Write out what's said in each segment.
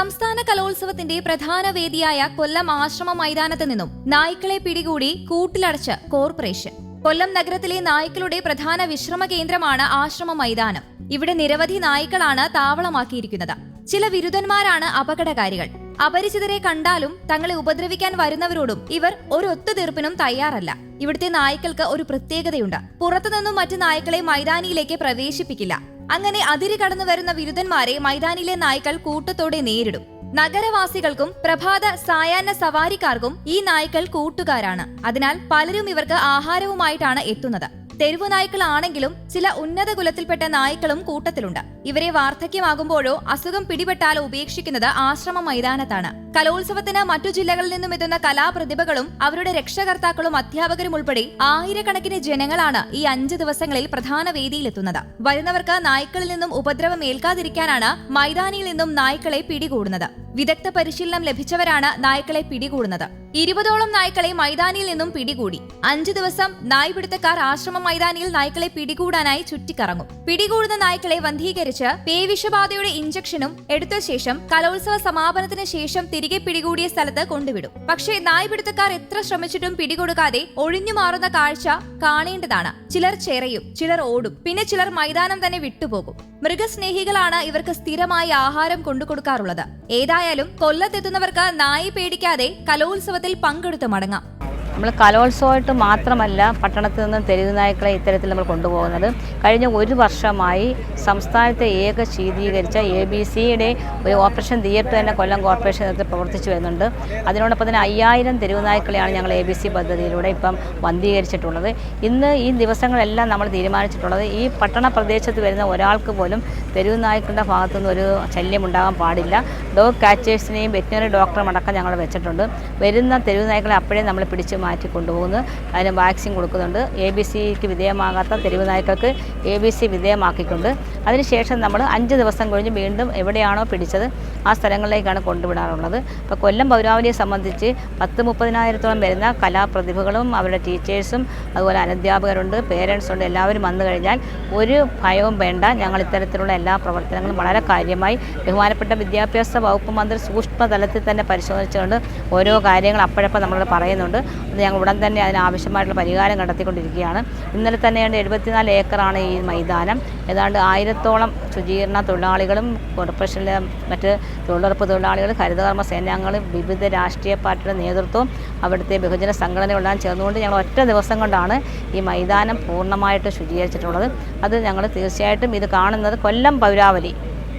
സംസ്ഥാന കലോത്സവത്തിന്റെ പ്രധാന വേദിയായ കൊല്ലം ആശ്രമ മൈതാനത്ത് നിന്നും നായ്ക്കളെ പിടികൂടി കൂട്ടിലടച്ച് കോർപ്പറേഷൻ. കൊല്ലം നഗരത്തിലെ നായ്ക്കളുടെ പ്രധാന വിശ്രമ കേന്ദ്രമാണ് ആശ്രമ മൈതാനം. ഇവിടെ നിരവധി നായ്ക്കളാണ് താവളമാക്കിയിരിക്കുന്നത്. ചില വിരുദ്ധന്മാരാണ് അപകടകാരികൾ. അപരിചിതരെ കണ്ടാലും തങ്ങളെ ഉപദ്രവിക്കാൻ വരുന്നവരോടും ഇവർ ഒരു ഒത്തുതീർപ്പിനും തയ്യാറല്ല. ഇവിടുത്തെ നായ്ക്കൾക്ക് ഒരു പ്രത്യേകതയുണ്ട്. പുറത്തുനിന്നും മറ്റു നായ്ക്കളെ മൈതാനിയിലേക്ക് പ്രവേശിപ്പിക്കില്ല. അങ്ങനെ അതിരി കടന്നു വരുന്ന വിരുദ്ധന്മാരെ മൈതാനിലെ നായ്ക്കൾ കൂട്ടത്തോടെ നേരിടും. നഗരവാസികൾക്കും പ്രഭാത സായാഹ്ന സവാരിക്കാർക്കും ഈ നായ്ക്കൾ കൂട്ടുകാരാണ്. അതിനാൽ പലരും ഇവർക്ക് ആഹാരവുമായിട്ടാണ് എത്തുന്നത്. തെരുവു നായ്ക്കളാണെങ്കിലും ചില ഉന്നത കുലത്തിൽപ്പെട്ട നായ്ക്കളും കൂട്ടത്തിലുണ്ട്. ഇവരെ വാർദ്ധക്യമാകുമ്പോഴോ അസുഖം പിടിപെട്ടാലോ ഉപേക്ഷിക്കുന്നത് ആശ്രമ മൈതാനത്താണ്. കലോത്സവത്തിന് മറ്റു ജില്ലകളിൽ നിന്നും എത്തുന്ന കലാപ്രതിഭകളും അവരുടെ രക്ഷകർത്താക്കളും അധ്യാപകരും ഉൾപ്പെടെ ആയിരക്കണക്കിന് ജനങ്ങളാണ് ഈ അഞ്ച് ദിവസങ്ങളിൽ പ്രധാന വേദിയിലെത്തുന്നത്. വരുന്നവർക്ക് നായ്ക്കളിൽ നിന്നും ഉപദ്രവം ഏൽക്കാതിരിക്കാനാണ് മൈതാനിയിൽ നിന്നും നായ്ക്കളെ പിടികൂടുന്നത്. വിദഗ്ധ പരിശീലനം ലഭിച്ചവരാണ് നായ്ക്കളെ പിടികൂടുന്നത്. ഇരുപതോളം നായ്ക്കളെ മൈതാനിയിൽ നിന്നും പിടികൂടി. അഞ്ചു ദിവസം നായ്പിടുത്തക്കാർ ആശ്രമ മൈതാനിയിൽ നായ്ക്കളെ പിടികൂടാനായി ചുറ്റിക്കറങ്ങും. പിടികൂടുന്ന നായ്ക്കളെ വന്ധീകരിച്ച് പേവിഷബാധയുടെ ഇഞ്ചക്ഷനും എടുത്ത ശേഷം കലോത്സവ സമാപനത്തിന് ശേഷം തിരികെ പിടികൂടിയ സ്ഥലത്ത് കൊണ്ടുവിടും. പക്ഷേ നായ്പിടുത്തക്കാർ എത്ര ശ്രമിച്ചിട്ടും പിടികൊടുക്കാതെ ഒഴിഞ്ഞു മാറുന്ന കാഴ്ച കാണേണ്ടതാണ്. ചിലർ ചെറയും ചിലർ ഓടും. പിന്നെ ചിലർ മൈതാനം തന്നെ വിട്ടുപോകും. മൃഗസ്നേഹികളാണ് ഇവർക്ക് സ്ഥിരമായി ആഹാരം കൊണ്ടുകൊടുക്കാറുള്ളത്. ഏതായാലും കൊല്ലത്തെത്തുന്നവർക്ക് നായി പേടിക്കാതെ കലോത്സവത്തിൽ പങ്കെടുത്ത് മടങ്ങാം. നമ്മൾ കലോത്സവമായിട്ട് മാത്രമല്ല പട്ടണത്തിൽ നിന്ന് തെരുവുനായ്ക്കളെ ഇത്തരത്തിൽ നമ്മൾ കൊണ്ടുപോകുന്നത്. കഴിഞ്ഞ ഒരു വർഷമായി സംസ്ഥാനത്തെ ഏക ശീതീകരിച്ച എ ബി സിയുടെ ഒരു ഓപ്പറേഷൻ തിയേറ്റർ തന്നെ കൊല്ലം കോർപ്പറേഷൻ പ്രവർത്തിച്ചു വരുന്നുണ്ട്. അതിനോടൊപ്പം തന്നെ അയ്യായിരം തെരുവുനായ്ക്കളെയാണ് ഞങ്ങൾ എ ബി സി പദ്ധതിയിലൂടെ ഇപ്പം വന്ധീകരിച്ചിട്ടുള്ളത്. ഇന്ന് ഈ ദിവസങ്ങളെല്ലാം നമ്മൾ തീരുമാനിച്ചിട്ടുള്ളത് ഈ പട്ടണ പ്രദേശത്ത് വരുന്ന ഒരാൾക്ക് പോലും തെരുവുനായ്ക്കളുടെ ഭാഗത്തുനിന്ന് ഒരു ശല്യം ഉണ്ടാകാൻ പാടില്ല. ഡോഗ് കാച്ചേഴ്സിനെയും വെറ്റിനറി ഡോക്ടറും അടക്കം ഞങ്ങൾ വെച്ചിട്ടുണ്ട്. വരുന്ന തെരുവുനായ്ക്കളെ അപ്പോഴേ നമ്മൾ പിടിച്ച് മാറ്റി കൊണ്ടുപോകുന്നത് അതിന് വാക്സിൻ കൊടുക്കുന്നുണ്ട്. എ ബി സിക്ക് വിധേയമാകാത്ത തെരുവ് നായ്ക്കൾക്ക് എ ബി സി വിധേയമാക്കിക്കൊണ്ട്. അതിനുശേഷം നമ്മൾ അഞ്ച് ദിവസം കഴിഞ്ഞ് വീണ്ടും എവിടെയാണോ പിടിച്ചത് ആ സ്ഥലങ്ങളിലേക്കാണ് കൊണ്ടുവിടാറുള്ളത്. അപ്പോൾ കൊല്ലം പൗരാവലിയെ സംബന്ധിച്ച് പത്ത് മുപ്പതിനായിരത്തോളം വരുന്ന കലാപ്രതിഭകളും അവരുടെ ടീച്ചേഴ്സും അതുപോലെ അനധ്യാപകരുണ്ട് പേരൻസ് ഉണ്ട് എല്ലാവരും വന്നു കഴിഞ്ഞാൽ ഒരു ഭയവും വേണ്ട. ഞങ്ങൾ ഇത്തരത്തിലുള്ള എല്ലാ പ്രവർത്തനങ്ങളും വളരെ കാര്യമായി ബഹുമാനപ്പെട്ട വിദ്യാഭ്യാസ വകുപ്പ് മന്ത്രി സൂക്ഷ്മതലത്തിൽ തന്നെ പരിശോധിച്ചുകൊണ്ട് ഓരോ കാര്യങ്ങൾ അപ്പോഴപ്പോൾ നമ്മളോട് പറയുന്നുണ്ട്. അത് ഞങ്ങൾ ഉടൻ തന്നെ അതിനാവശ്യമായിട്ടുള്ള പരിഹാരം കണ്ടെത്തിക്കൊണ്ടിരിക്കുകയാണ്. ഇന്നലെ തന്നെ എഴുപത്തിനാല് ഏക്കറാണ് ഈ മൈതാനം. ഏതാണ്ട് ആയിരത്തോളം ശുചീകരണ തൊഴിലാളികളും കോർപ്പറേഷനിലെ മറ്റ് തൊഴിലുറപ്പ് തൊഴിലാളികൾ ഹരിതകർമ്മ സേനാംഗങ്ങളും വിവിധ രാഷ്ട്രീയ പാർട്ടിയുടെ നേതൃത്വവും അവിടുത്തെ ബഹുജന സംഘടനകളെല്ലാം ചേർന്നുകൊണ്ട് ഞങ്ങൾ ഒറ്റ ദിവസം കൊണ്ടാണ് ഈ മൈതാനം പൂർണമായിട്ട് ശുചീകരിച്ചിട്ടുള്ളത്. അത് ഞങ്ങൾ തീർച്ചയായിട്ടും ഇത് കാണുന്നത് കൊല്ലം പൗരാവലി.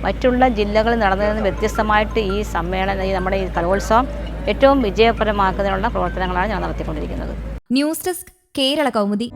മറ്റുള്ള ജില്ലകളിൽ നടന്നതിൽ നിന്ന് വ്യത്യസ്തമായിട്ട് ഈ സമ്മേളനം ഈ നമ്മുടെ ഈ കലോത്സവം ഏറ്റവും വിജയപരമാക്കുന്നതിനുള്ള പ്രവർത്തനങ്ങളാണ് ഞാൻ നടത്തിക്കൊണ്ടിരിക്കുന്നത്. News desk Kerala Kaumudi.